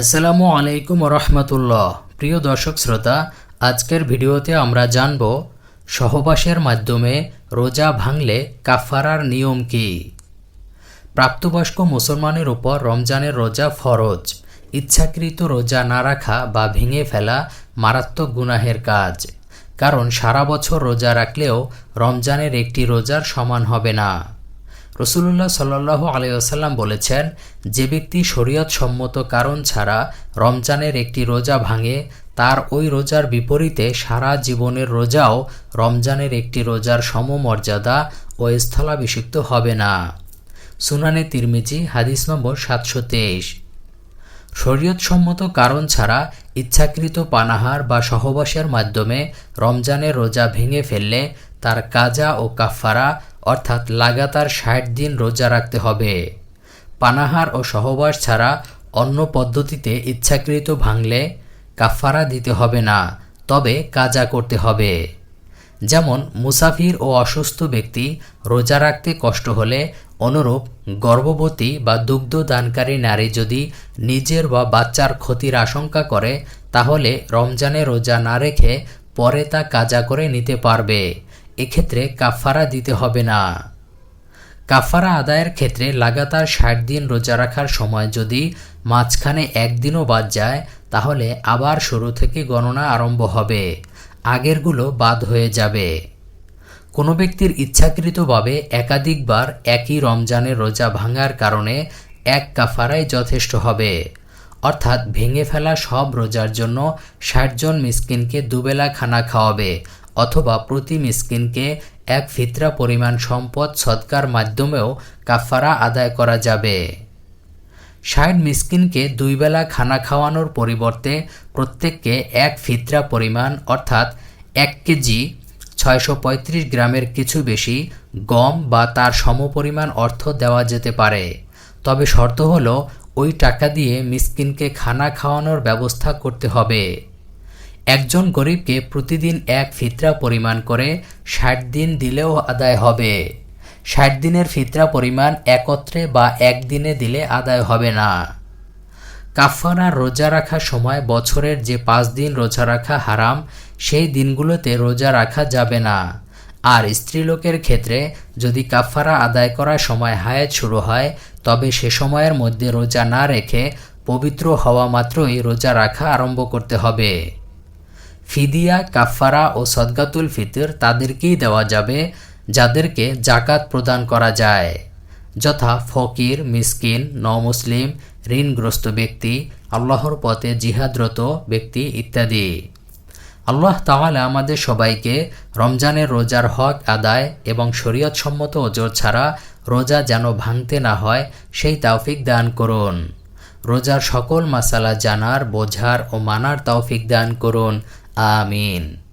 আসসালামু আলাইকুম রহমতুল্লাহ প্রিয় দর্শক শ্রোতা, আজকের ভিডিওতে আমরা জানব, সহবাসের মাধ্যমে রোজা ভাঙলে কাফারার নিয়ম কী? প্রাপ্তবয়স্ক মুসলমানের উপর রমজানের রোজা ফরজ, ইচ্ছাকৃত রোজা না রাখা বা ভেঙে ফেলা মারাত্মক গুনাহের কাজ। কারণ সারা বছর রোজা রাখলেও রমজানের একটি রোজার সমান হবে না। রসুল্লাহ সাল্লাহ আলাইসাল্লাম বলেছেন, যে ব্যক্তি শরীয়ত সম্মত কারণ ছাড়া রমজানের একটি রোজা ভাঙে, তার ওই রোজার বিপরীতে সারা জীবনের রোজাও রমজানের একটি রোজার সমমর্যাদা ও স্থলাভিষিক্ত হবে না। সুনানে তিরমিজি, হাদিস নম্বর সাতশো তেইশ। শরীয়তসম্মত কারণ ছাড়া ইচ্ছাকৃত পানাহার বা সহবাসের মাধ্যমে রমজানের রোজা ভেঙে ফেললে তার কাজা ও কাফারা অর্থাৎ লাগাতার ষাট দিন রোজা রাখতে হবে। পানাহার ও সহবাস ছাড়া অন্য পদ্ধতিতে ইচ্ছাকৃত ভাঙলে কাফারা দিতে হবে না, তবে কাজা করতে হবে। যেমন, মুসাফির ও অসুস্থ ব্যক্তি রোজা রাখতে কষ্ট হলে অনুরূপ গর্ভবতী বা দুগ্ধ দানকারী নারী যদি নিজের বা বাচ্চার ক্ষতির আশঙ্কা করে, তাহলে রমজানে রোজা না রেখে পরে তা কাজা করে নিতে পারবে। এক্ষেত্রে কাফারা দিতে হবে না। কাফারা আদায়ের ক্ষেত্রে লাগাতার ষাট দিন রোজা রাখার সময় যদি মাঝখানে একদিনও বাদ যায়, তাহলে আবার শুরু থেকে গণনা আরম্ভ হবে। আগেরগুলো বাদ হয়ে যাবে। কোনো ব্যক্তির ইচ্ছাকৃতভাবে একাধিকবার একই রমজানের রোজা ভাঙার কারণে এক কাফারাই যথেষ্ট হবে। অর্থাৎ ভেঙে ফেলা সব রোজার জন্য ষাটজন মিসকিনকে দুবেলা খানা খাওয়াবে। অথবা প্রতি মিসকিনকে এক ফিতরা পরিমাণ সম্পদ সৎকার মাধ্যমেও কাফারা আদায় করা যাবে। ষাট মিসকিনকে দুই বেলা খানা খাওয়ানোর পরিবর্তে প্রত্যেককে এক ফিতরা পরিমাণ, অর্থাৎ এক কেজি ছয়শো পঁয়ত্রিশ গ্রামের কিছু বেশি গম বা তার সমপরিমাণ অর্থ দেওয়া যেতে পারে। তবে শর্ত হলো, ওই টাকা দিয়ে মিসকিনকে খানা খাওয়ানোর ব্যবস্থা করতে হবে। একজন গরিবকে প্রতিদিন এক ফিতরা পরিমাণ করে ষাট দিন দিলেও আদায় হবে। ষাট দিনের ফিতরা পরিমাণ একত্রে বা একদিনে দিলে আদায় হবে না। কাফারা রোজা রাখার সময় বছরের যে পাঁচ দিন রোজা রাখা হারাম, সেই দিনগুলোতে রোজা রাখা যাবে না। আর স্ত্রীলোকের ক্ষেত্রে যদি কাফারা আদায় করার সময় হায়াত শুরু হয়, তবে সে সময়ের মধ্যে রোজা না রেখে পবিত্র হওয়া মাত্রই রোজা রাখা আরম্ভ করতে হবে। ফিদিয়া কাফারা ও সদগাতুল ফিতর তাদেরকেই দেওয়া যাবে, যাদেরকে জাকাত প্রদান করা যায়। যথা ফকির, মিসকিন, নমুসলিম, ঋণগ্রস্ত ব্যক্তি, আল্লাহর পথে জিহাদরত ব্যক্তি ইত্যাদি। আল্লাহ তাহলে আমাদের সবাইকে রমজানের রোজার হক আদায় এবং শরীয়তসম্মত ওজোর ছাড়া রোজা যেন ভাঙতে না হয়, সেই তাওফিক দান করুন। রোজার সকল মাসালা জানার, বোঝার ও মানার তৌফিক দান করুন। Amin.